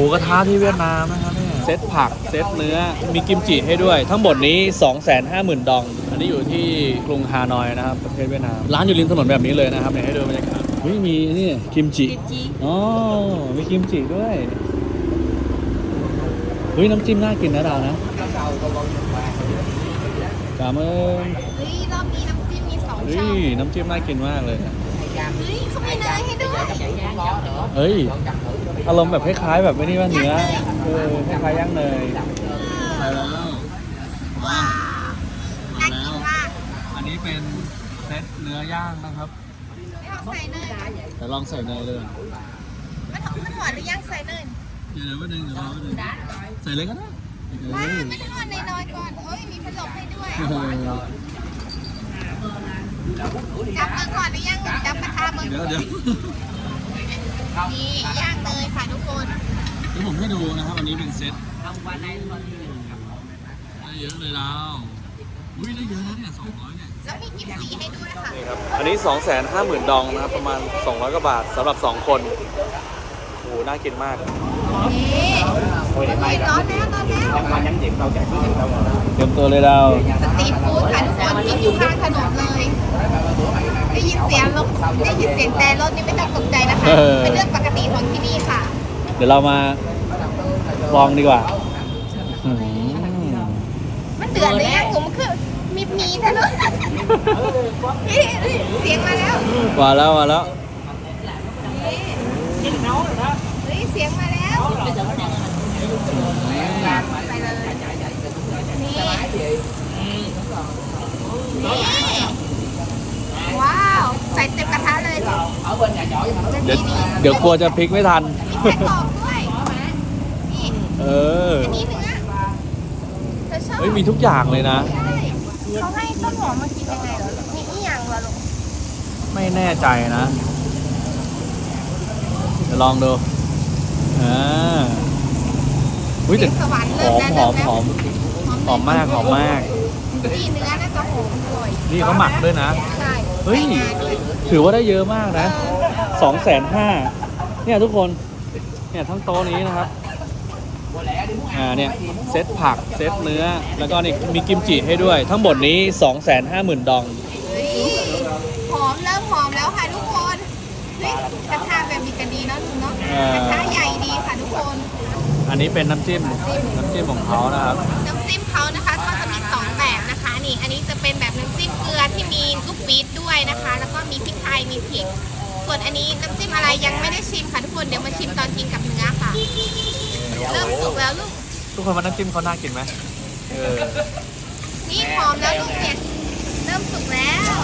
มูกระทะที่เวียดนามนะครับเนี่ยเซตผักเซตเนื้อมีกิมจิให้ด้วย ทั้งหมดนี้ 250,000 ดอง อันนี้อยู่ที่กรุงฮานอยนะครับ ประเทศเวียดนาม ร้านอยู่ริมถนนแบบนี้เลยนะครับเนี่ยให้ดูบรรยากาศเฮ้ยมีนี่กิมจิกิมจิอ๋อมีกิมจิด้วยเฮ้ยน้ำจิ้มน่ากินนะดาวนะกาเมนเฮ้ยรอบนี้น้ำจิ้มมีสองเฮ้ช่องยน้ำจิ้มน่ากินมากเลยนะเฮ้ยเขามีเนยให้ด้วยเฮ้ย อารมณ์แบบคล้ายๆแบบไม่นี่ว่าเนื้อเออคล้ายๆย่างเนยว้าวน่ากินมากอันนี้เป็นเซตเนื้อย่างนะครับไม่ต้องใส่เนยแต่ลองใส่เนยเลยมันหอมมันหวานหรือยังใส่เนยเดี๋ยวเดี๋ยวนึงเดี๋ยวรอนึงใส่เลยก็ได้ว้าไม่ทอดน้อยๆก่อนเอ้ยมีพัดลมให้ด้วยเออจับมือก่อนหรือยังจับกระทะมือเดี๋ยวเดี๋ยว นี่ย่างเนยค่ะทุกคนเดี๋ยวผมให้ดูนะครับอันนี้เป็นเซตได้เยอะเลยดาวอุ้ยได้เยอะนะเนี่ยสองร้อยเนี่ยแล้วมีกิมจิให้ด้วยค่ะนี่ครับอันนี้2 5 0 0 0 0ดองนะครับประมาณ200กว่าบาทสำหรับ2คนโอ้โหน่ากินมาก นี่โอ้ยร้อนแล้วร้อนแล้วเตรียมตัวเลยดาวสตรีทฟู้ดค่ะทุกคนที่อยู่ข้างถนนเลยได้ยินเสียงรถได้ยินเสียงแต่รถนี่ไม่ต้องตกใจนะคะเป็นเรื่องปกติของที่นี่ค่ะ เดี๋ยวเรามาลองดีกว่ามันเดือดเลยอะผมคือมีมีถนนนี่เสียงมาแล้วมาแล้วมาแล้วนี่ เฮ้ยเสียงมาแล้วไปเลยนี่นี่ว้าว ใส่เต็มกระทะเลยจะเดี๋ยวดีดีเดี๋ยวกลัวจะพลิกไม่ทันมีไส้กรอกด้วยนี่เออ อันนี้เนื้อเธอชอบเฮ้ยมีทุกอย่างเลยนะ ใช่เขาให้ต้นหอมมากินยังไงเหรอมีอีหยังเหรอลูกไม่แน่ใจนะ เดี๋ยวลองดู อ่าอุ้ยแต่เสียงสวรรค์หเริ่อมมแล้วหอมเริ่หอมแล้วหอมมากหอมมาก นี่เนื้อน่าจะหอมอร่อยนี่เขาหมักด้วยนะ ใช่เฮ้ย ใส่งาด้วยถือว่าได้เยอะมากนะสองแสนห้าเนี่ยทุกคน เนี่ยทั้งโต๊ะนี้นะครับ อ่าเนี่ยเซตผักเซตเนื้อ แล้วก็นี่มีกิมจิให้ด้วย ทั้งหมดนี้ 2 5 0 0 0 0 ดอง เฮ้ยหอมเริ่มหอมแล้วค่ะทุกคนเฮ้ยกระทะแบบมีกันดีเนาะลุงเนาะอ่ากระทะใหญ่ดีค่ะทุกคน อันนี้เป็นน้ำจิ้มน้ำจิ้มของเขานะครับ น้ำจิ้มเขานะคะก็จะมีสองแบบนะคะนี่อันนี้จะเป็นแบบน้ำจิ้มเกลือที่มีลูกปี๊ดด้วยนะคะ แล้วก็มีพริกไทยมีพริก ส่วนอันนี้น้ำจิ้มอะไรยังไม่ได้ชิมค่ะทุกคนเดี๋ยวมาชิมตอนกินกับเนื้อค่ะ เริ่มสุกแล้วลูกทุกคนว่าน้ำจิ้มเขาน่ากินไหมเออนี่หอมแล้วลูกเนี่ยเริ่มสุกแล้ว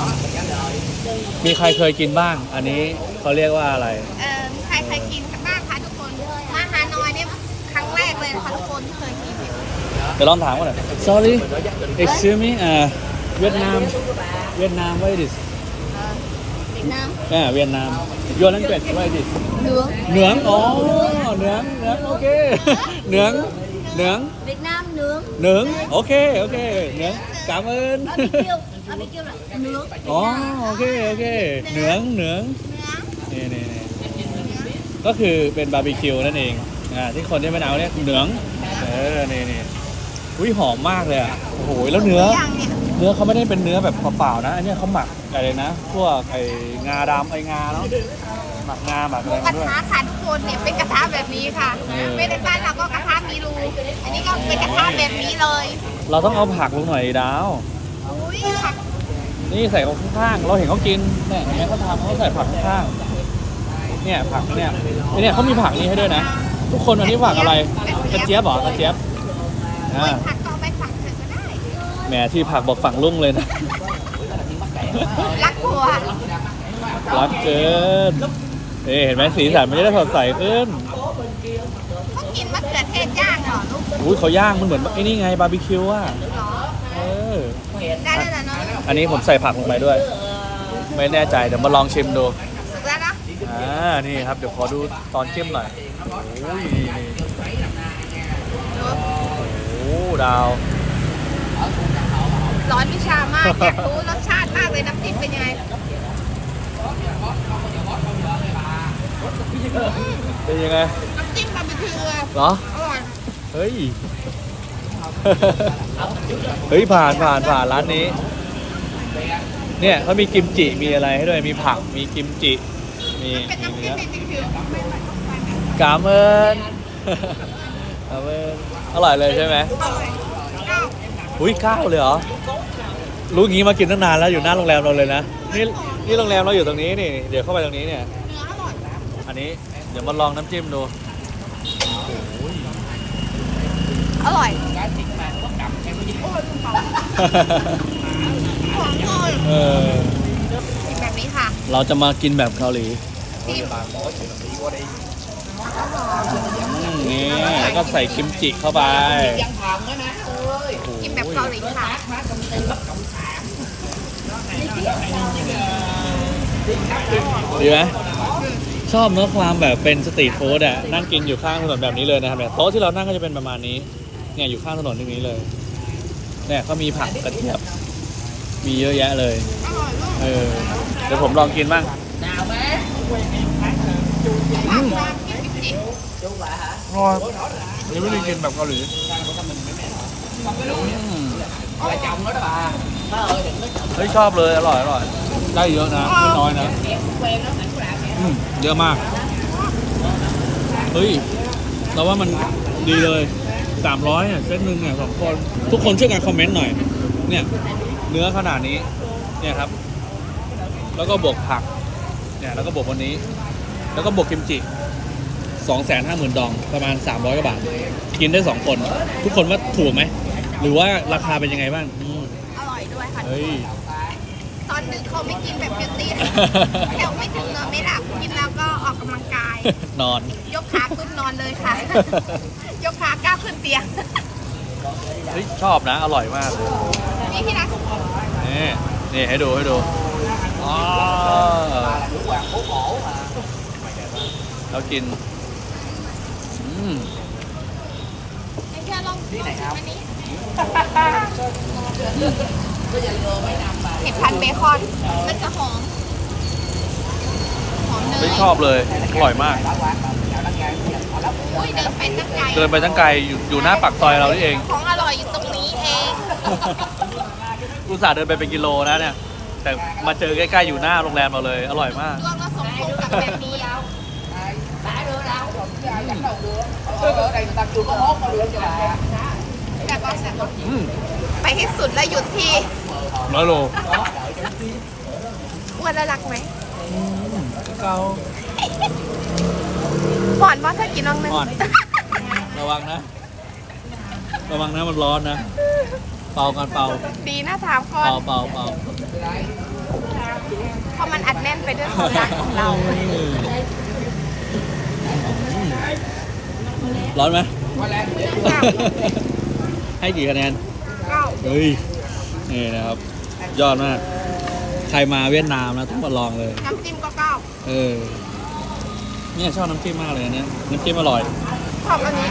มีใครเคยกินบ้าง อันนี้เขาเรียกว่าอะไร เดี๋ยวลองถามก่อนหน่อย sorry excuse me อ่าเวียดนามเวียดนาม what is this เวียดนามอ่าเวียดนาม your language what is this เนื้อเหนืองอ๋อเหนืองเหนืองโอเคเหนืองเหนืองเวียดนามเนื้อเหนืองโอเคโอเคเหนืองกามเอินบาร์บีคิวบาร์บีคิวเนื้ออ๋อโอเคโอเคเหนืองเหนืองเนื้อนี่นี่นี่ก็คือเป็นบาร์บีคิวนั่นเองอ่าที่คนที่ไม่เอาเนี่ยเหนืองเออนี่นี่ อุ้ยหอมมากเลยอะโอ้โหแล้วเนื้ออย่างเนี่ยเนื้อเขาไม่ได้เป็นเนื้อแบบเปล่าๆนะอันเนี้ยเขาหมักอะไรนะพวกไอ้งาดำไอ้งาเนาะหมักงาหมักหอะมูไรกมาระด้วย ทะค่ะทุกคนเนี่ยเป็นกระทะแบบนี้ค่ะเออ ไม่ได้บ้านเราก็กระทะมีรู อันนี้ก็เป็นกระทะแบบนี้เลยเราต้องเอาผักลงหน่อยดิดาว อุ้ยผักนี่ใส่เขาข้างๆ เราเห็นเขากินเนี่ยเห็นไหมเขาทำเขาใส่ผักข้างๆ เนี่ยผักเนี่ยไอ้เนี่ยเขามีผักนี่ให้ด้วยนะ ทุกคนวันนี้ผักอะไรกระเจี๊ยบเหรอกระเจี๊ยบโอ้อ่ายผักก็เอาไปฝักเถอะก็ได้ แหมที่ผักบอกฝั่งลุ่งเลยนะ รักผัวรักเกินเอ้เห็นไหมสีสันมันจะได้สดใสขึ้นเขากินมะเขือเทศย่างเหรอลูกอุ้ยเขาย่างมันเหมือนไอ้นี่ไงบาร์บีคิวอะเหรอเออ ได้แล้วเหรอเนาะอันนี้ผมใส่ผักลงไปด้วย ไม่แน่ใจเดี๋ยวมาลองชิมดูสุกแล้วเนาะอ่านี่ครับเดี๋ยวขอดูตอนจิ้มหน่อยโอ้ยนี่นี่ ดูโอ้ดาว ร้อนวิชามากอยากรู้รสชาติมากเลยน้ำจิ้มเป็นยังไงเป็นยังไงน้ำจิ้มบาร์บีคิวอะเหรอ อร่อยเฮ้ย เฮ้ยผ่านผ่านผ่านร้านนี้ เนี่ยเขามีกิมจิมีอะไรให้ด้วยมีผักมีกิมจิมีเป็นมีน้ำจิ้เนื้มอจริงๆคือกาเมินกาเมิน อร่อยเลยใช่ไหมอร่อยเก้าอุ้ยเก้าเลยเหรอ รู้งี้มากินตั้งนานแล้วอยู่หน้าโรงแรมเราเลยนะ นี่นี่โรงแรมเราอยู่ตรงนี้นี่ เดี๋ยวเข้าไปตรงนี้เนี่ยเนื้ออร่อยอันนี้เดี๋ยวมาลองน้ำจิ้มดู อร่อยหอมเลยเออ แบบนี้ค่ะ เราจะมากินแบบเกาหลีจิ้มอืม นี่แล้วก็ใส่กิมจิเข้าไปกินแบบเกาหลีค่ะดีไหมชอบเนื้อะความแบบเป็นสตรีทฟู้ดอะนั่งกินอยู่ข้างถนนแบบนี้เลยนะครับเนี่ยโต๊ะที่เรานั่งก็จะเป็นประมาณนี้ เนี่ยอยู่ข้างถนนตรงนี้เลยเนี่ยก็มีผักกระเทียมมีเยอะแยะเลยเออเดี๋ยวผมลองกินบ้างผักรามที่กิม อร่อยนี่ไม่ได้กินแบบเกาหลีเฮ้ยชอบเลยอร่อยอร่อยได้เยอะนะไม่น้อยนะอืมเยอะมาก เฮ้ย เราว่ามันดีเลยสามร้อยเนี่ยเซตหนึ่งเนี่ยสองคน ทุกคนช่วยกันคอมเมนต์หน่อย เนี่ย เนื้อขนาดนี้ เนี่ยครับ แล้วก็บวกผัก เนี่ย แล้วก็บวกวันนี้ แล้วก็บวกกิมจิ สองแสนห้าหมื่นดองประมาณสามร้อยกว่าบาท กินได้สองคน ทุกคนว่าถูกไหม หรือว่าราคาเป็นยังไงบ้างอืมอร่อยด้วยค่ะ เฮ้ย ตอนดึกเขาไม่กินแบบเฮลตี้แถวไม่ถึงนอนไม่หลับกินแล้วก็ออกกำลังกาย นอน ยกขาขึ้นนอนเลยค่ะ ยกขาก้าวขึ้นเตียง เฮ้ย ชอบนะ อร่อยมากนี่ที่รักนี่นี่ให้ดูให้ดูอ๋อเรากิน อืมไอ้เชื่อลองที่ไหนครับอันนี้เห็ดพันเบคอน มันจะหอม หอมเนไม่ยชอบเลย อร่อยมาก อุ้ยเดินไปตั้งไกลเดินไปตั้งไกลอยู่อยู่หน้าปากซอยเรานี่เอง ของอร่อยอยู่ตรงนี้เองอุตส่าห์เดินไปเป็นกิโลนะเนี่ย แต่มาเจอใกล้ๆอยู่หน้าโรงแรมเราเลย อร่อยมากรวมผสมคงกับแบบนี้แล้วแบบว่าแซ่บ อืมไปให้สุดแล้วหยุดที่ร้อยโลอ้วนแล้วรักไหมเกาหวานว่าถ้ากินน้องนึงอ่อน ระวังนะ ระวังนะมันร้อนนะ เป่ากันเป่า ดีนะถามก่อนเป่าเป่าเป่าเพราะมันอัดแน่นไปด้วยความรักของเรา ร้อนไหมเก้าให้กี่คะแนนเก้าเฮ้ยนี่นะครับ ยอดมาก ใครมาเวียดนามนะต้องมาลองเลย น้ำจิ้มก็เก้าเออเนี่ยชอบน้ำจิ้มมากเลยอันเนี้ยน้ำจิ้มอร่อยชอบอันนี้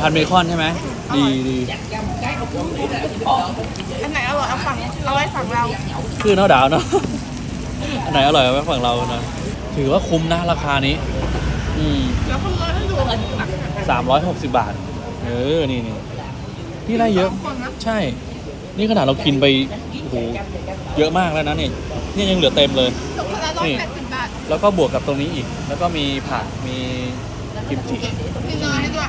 ทานเบคอนใช่ไหมดีดีอันไหนอร่อยเอาฝั่งเอาไว้ฝั่งเราคือเนาะดาวเนาะอันไหนอร่อยเอาไว้ฝั่งเรานะถือว่าคุ้มนะราคานี้ อืมแล้วคุณเลย ให้ดูสามร้อยหกสิบบาท เออ นี่นี่นี่ได้เยอะสงคนนะใช่ นี่ขนาดเรากินไปโอ้โหเยอะมากแล้วนะนี่นี่ยังเหลือเต็มเลย ตกคนละร้อยแปดสิบบาทแล้วก็บวกกับตรงนี้อีก แล้วก็มีผัก มีกิมจิ มีเนยด้วย